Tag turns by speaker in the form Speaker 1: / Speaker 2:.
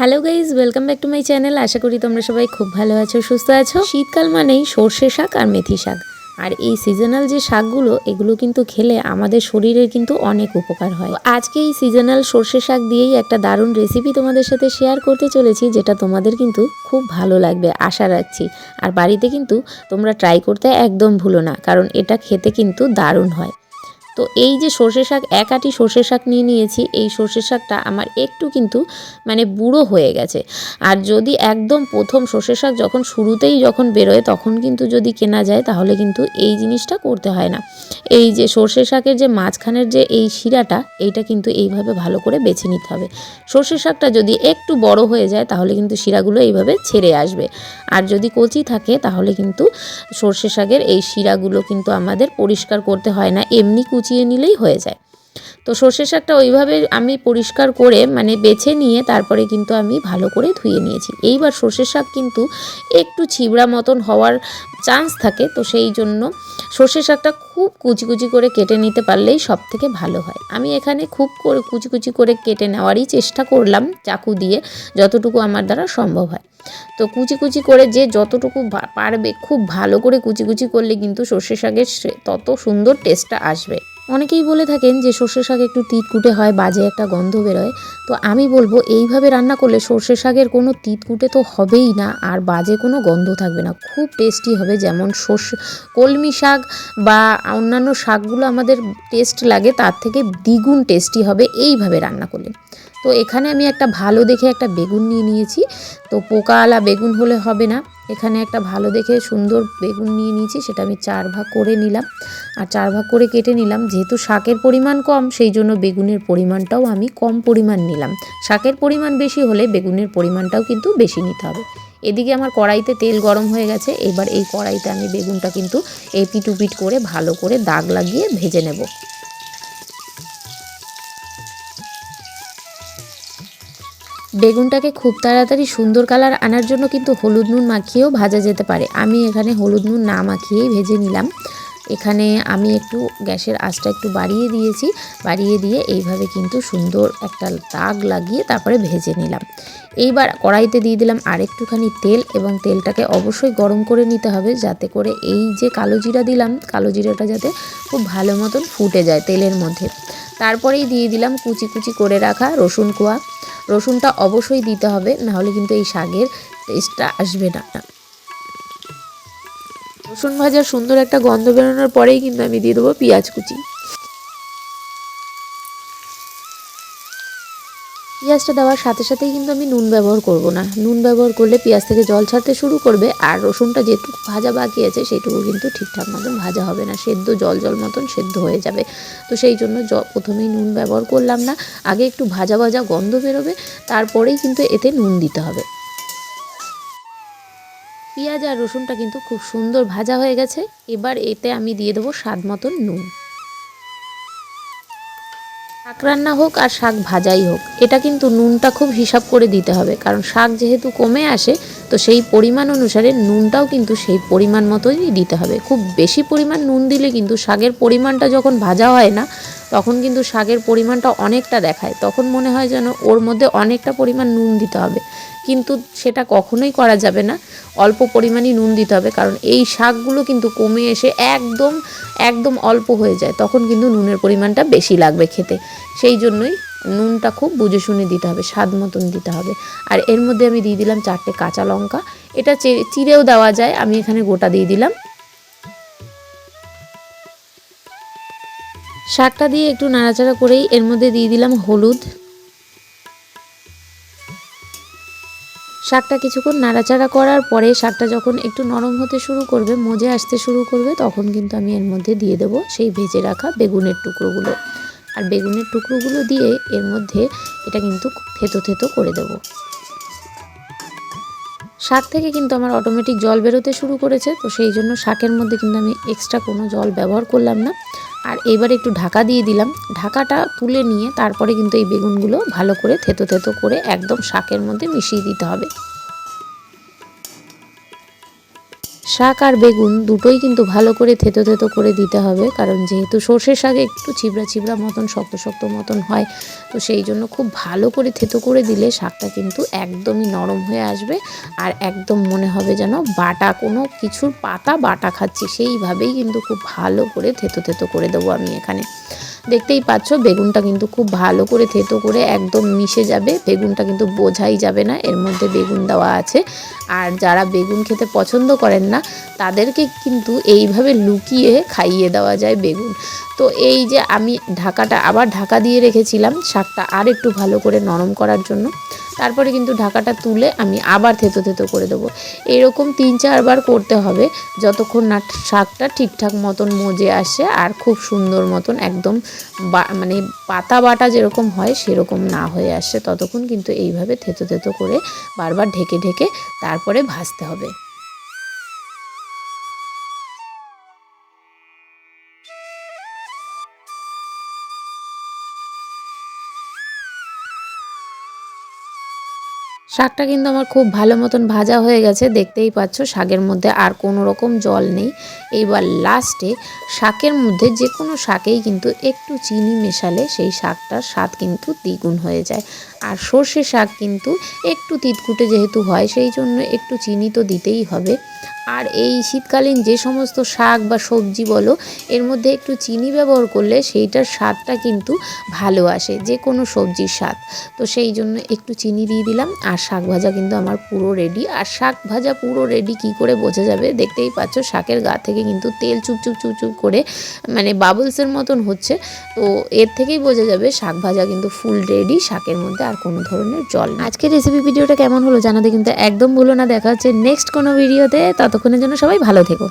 Speaker 1: Hello guys welcome back to my channel আশা করি তোমরা সবাই খুব ভালো আছো, সুস্থ আছো। শীতকাল মানেই সর্ষে শাক আর মেথি শাক। আর এই সিজনাল যে শাকগুলো, এগুলো কিন্তু খেলে আমাদের শরীরের কিন্তু অনেক উপকার হয়। আজকে এই সিজনাল সর্ষে শাক দিয়েই একটা দারুণ রেসিপি তোমাদের সাথে শেয়ার করতে চলেছি, যেটা তোমাদের কিন্তু খুব ভালো লাগবে, আশা রাখছি। আর বাড়িতে কিন্তু তোমরা ট্রাই করতে একদম ভুলো না, কারণ এটা খেতে কিন্তু দারুণ হয়। তো এই যে সর্ষে শাক, এক আটি সর্ষে শাক নিয়ে নিয়েছি, এই সর্ষে শাকটা আমার একটু কিন্তু মানে বুড়ো হয়ে গেছে। আর যদি একদম প্রথম সর্ষে শাক যখন শুরুতেই যখন বেরোয়, তখন কিন্তু যদি কেনা যায়, তাহলে কিন্তু এই জিনিসটা করতে হয় না। এই যে সর্ষে শাকের যে মাঝখানের যে এই শিরাটা, এইটা কিন্তু এইভাবে ভালো করে বেছে নিতে হবে। সর্ষে শাকটা যদি একটু বড় হয়ে যায়, তাহলে কিন্তু শিরাগুলো এইভাবে ছেড়ে আসবে। আর যদি কচি থাকে, তাহলে কিন্তু সর্ষে শাকের এই শিরাগুলো কিন্তু আমাদের পরিষ্কার করতে হয় না। এমনি কুচিয়ে নিলেই হয়ে যায়। তো সর্ষে শাকটা ওইভাবে আমি পরিষ্কার করে মানে বেছে নিয়ে তারপরে কিন্তু আমি ভালো করে ধুয়ে নিয়েছি। এইবার সর্ষে শাক কিন্তু একটু ছিবড়া মতন হওয়ার চান্স থাকে, তো সেই জন্য সর্ষে শাকটা খুব কুচি কুচি করে কেটে নিতে পারলেই সব থেকে ভালো হয়। আমি এখানে খুব করে, কুচি কুচি করে কেটে নেওয়ারই চেষ্টা করলাম চাকু দিয়ে, যতটুকু আমার দ্বারা সম্ভব হয়। তো কুচি কুচি করে যে যতটুকু পারবে, খুব ভালো করে কুচি কুচি করলে কিন্তু সর্ষে শাকের তত সুন্দর টেস্টটা আসবে। অনেকেই বলে থাকেন যে সর্ষে শাক একটু তিতকুটে হয়, বাজে একটা গন্ধ বেরোয়। তো আমি বলব, এইভাবে রান্না করলে সর্ষে শাকের কোনো তিতকুটে তো হবেই না, আর বাজে কোনো গন্ধ থাকবে না। খুব টেস্টি হবে যেমন সর্ষে, কলমি শাক বা অন্যান্য শাকগুলো আমাদের টেস্ট লাগে, তার থেকে দ্বিগুণ টেস্টি হবে এইভাবে রান্না করলে। তো এখানে আমি একটা ভালো দেখে একটা বেগুন নিয়ে নিয়েছি। তো পোকাওয়ালা বেগুন হলে হবে না। এখানে একটা ভালো দেখে সুন্দর বেগুন নিয়ে নিয়েছি, সেটা আমি চার ভাগ করে নিলাম। আর চার ভাগ করে কেটে নিলাম। যেহেতু শাকের পরিমাণ কম, সেই জন্য বেগুনের পরিমাণটাও আমি কম পরিমাণ নিলাম। শাকের পরিমাণ বেশি হলে বেগুনের পরিমাণটাও কিন্তু বেশি নিতে হবে। এদিকে আমার কড়াইতে তেল গরম হয়ে গেছে। এবার এই কড়াইতে আমি বেগুনটা কিন্তু এপিট উপিট করে ভালো করে দাগ লাগিয়ে ভেজে নেব। বেগুনটাকে খুব তাড়াতাড়ি সুন্দর কালার আনার জন্য কিন্তু হলুদ নুন মাখিয়েও ভাজা যেতে পারে। আমি এখানে হলুদ নুন না মাখিয়েই ভেজে নিলাম। এখানে আমি একটু গ্যাসের আঁচটা একটু বাড়িয়ে দিয়েছি। বাড়িয়ে দিয়ে এইভাবে কিন্তু সুন্দর একটা দাগ লাগিয়ে তারপরে ভেজে নিলাম। এইবার কড়াইতে দিয়ে দিলাম আরেকটুখানি তেল এবং তেলটাকে অবশ্যই গরম করে নিতে হবে যাতে করে এই যে কালো জিরা দিলাম, কালো জিরাটা যাতে খুব ভালো মতন ফুটে যায় তেলের মধ্যে। তারপরেই দিয়ে দিলাম কুচি কুচি করে রাখা রসুন কোয়া। রসুনটা অবশ্যই দিতে হবে, নাহলে কিন্তু এই শাকের টেস্টটা আসবে না। রসুন ভাজার সুন্দর একটা গন্ধ বেরোনোর পরেই কিন্তু আমি দিয়ে দেবো পেঁয়াজ কুচি। পেঁয়াজটা দেওয়ার সাথে সাথেই কিন্তু আমি নুন ব্যবহার করব না। নুন ব্যবহার করলে পেঁয়াজ থেকে জল ছাড়তে শুরু করবে আর রসুনটা যেটুকু ভাজা বাকি আছে সেটুকু কিন্তু ঠিকঠাক মতন ভাজা হবে না। সেদ্ধ, জল জল মতন সেদ্ধ হয়ে যাবে। তো সেই জন্য প্রথমেই নুন ব্যবহার করলাম না। আগে একটু ভাজা ভাজা গন্ধ বেরোবে, তারপরেই কিন্তু এতে নুন দিতে হবে। পেঁয়াজ আর রসুনটা কিন্তু খুব সুন্দর ভাজা হয়ে গেছে। এবার এতে আমি দিয়ে দেবো স্বাদ মতন নুন। শাক রান্না হোক আর শাক ভাজাই হোক, এটা কিন্তু নুনটা খুব হিসাব করে দিতে হবে। কারণ শাক যেহেতু কমে আসে, তো সেই পরিমাণ অনুসারে নুনটাও কিন্তু সেই পরিমাণ মতোই দিতে হবে। খুব বেশি পরিমাণ নুন দিলে কিন্তু শাকের পরিমাণটা যখন ভাজা হয় না তখন কিন্তু শাকের পরিমাণটা অনেকটা দেখায়। তখন মনে হয় যেন ওর মধ্যে অনেকটা পরিমাণ নুন দিতে হবে। কিন্তু সেটা কখনোই করা যাবে না। অল্প পরিমাণই নুন দিতে হবে, কারণ এই শাকগুলো কিন্তু কমে এসে একদম একদম অল্প হয়ে যায়। তখন কিন্তু নুনের পরিমাণটা বেশি লাগবে খেতে। সেই জন্যই নুনটা খুব বুঝে শুনে দিতে হবে, স্বাদ মতন দিতে হবে। আর এর মধ্যে আমি দিয়ে দিলাম চারটে কাঁচা লঙ্কা। এটা চিড়েও দেওয়া যায়। আমি এখানে গোটা দিয়ে দিলাম। শাকটা দিয়ে একটু নাড়াচাড়া করেই এর মধ্যে দিয়ে দিলাম হলুদ। শাকটা কিছুক্ষণ নাড়াচাড়া করার পরে শাকটা যখন একটু নরম হতে শুরু করবে, মজে আসতে শুরু করবে, তখন কিন্তু আমি এর মধ্যে দিয়ে দেবো সেই ভেজে রাখা বেগুনের টুকরোগুলো। আর বেগুনের টুকরোগুলো দিয়ে এর মধ্যে এটা কিন্তু থেতো থেতো করে দেবো। শাক থেকে কিন্তু আমার অটোমেটিক জল বেরোতে শুরু করেছে, তো সেই জন্য শাকের মধ্যে কিন্তু আমি এক্সট্রা কোনো জল ব্যবহার করলাম না। আর এবার একটু ঢাকা দিয়ে দিলাম। ঢাকাটা তুলে নিয়ে তারপরে কিন্তু এই বেগুনগুলো ভালো করে থেতো থেতো করে একদম শাকের মধ্যে মিশিয়ে দিতে হবে। শাক আর বেগুন দুটোই কিন্তু ভালো করে থেতো থেতো করে দিতে হবে, কারণ যেহেতু সর্ষের শাকে একটু চিবড়া চিবড়া মতন, শক্ত শক্ত মতন হয়, তো সেই জন্য খুব ভালো করে থেতো করে দিলে শাকটা কিন্তু একদমই নরম হয়ে আসবে আর একদম মনে হবে যেন বাটা, কোনো কিছুর পাতা বাটা খাচ্ছি, সেইভাবেই কিন্তু খুব ভালো করে থেতো থেতো করে দেবো আমি এখানে। দেখতেই পাচ্ছ, বেগুনটা কিন্তু খুব ভালো করে থেতো করে একদম মিশে যাবে। বেগুনটা কিন্তু বোঝাই যাবে না, এর মধ্যে বেগুন দেওয়া আছে। আর যারা বেগুন খেতে পছন্দ করেন না, তাদেরকে কিন্তু এইভাবে লুকিয়ে খাইয়ে দেওয়া যায় বেগুন। তো এই যে আমি ঢাকাটা আবার ঢাকা দিয়ে রেখেছিলাম, শাকটা আর একটু ভালো করে নরম করার জন্য। তারপরে কিন্তু ঢাকাটা তুলে আমি আবার থেতো থেতো করে দেবো। এরকম তিন চারবার করতে হবে যতক্ষণ না শাকটা ঠিকঠাক মতন মজে আসে আর খুব সুন্দর মতন একদম মানে পাতা বাটা যেরকম হয় সেরকম না হয়ে আসে। ততক্ষণ কিন্তু এইভাবে থেতো থেতো করে বারবার ঢেকে ঢেকে তারপরে ভাজতে হবে। শাকটা কিন্তু আমার খুব ভালো মতন ভাজা হয়ে গেছে, দেখতেই পাচ্ছ শাকের মধ্যে আর কোনো রকম জল নেই। এইবার লাস্টে শাকের মধ্যে যে কোনো শাকেই কিন্তু একটু চিনি মেশালে সেই শাকটার স্বাদ কিন্তু দ্বিগুণ হয়ে যায়। আর সর্ষে শাক কিন্তু একটু তিতকুটে যেহেতু হয়, সেই জন্য একটু চিনি তো দিতেই হবে। আর এই শীতকালীন যে সমস্ত শাক বা সবজি বলো, এর মধ্যে একটু চিনি ব্যবহার করলে সেইটার স্বাদটা কিন্তু ভালো আসে, যে কোনো সবজির স্বাদ। তো সেই জন্য একটু চিনি দিয়ে দিলাম, আর শাক ভাজা কিন্তু আমার পুরো রেডি আর শাক ভাজা পুরো রেডি কি করে বোঝা যাবে? দেখতেই পাচ্ছ শাকের গা থেকে কিন্তু তেল চুপচুপ চুপচুপ করে মানে বাবলসের মতন হচ্ছে। তো এর থেকেই বোঝা যাবে শাক ভাজা কিন্তু ফুল রেডি শাকের মধ্যে আর কোনো ধরনের জল। আজকের রেসিপি ভিডিওটা কেমন হলো জানাতে কিন্তু একদম ভুলো না। দেখা হচ্ছে নেক্সট কোনো ভিডিওতে ততক্ষণের জন্য সবাই ভালো থেকো।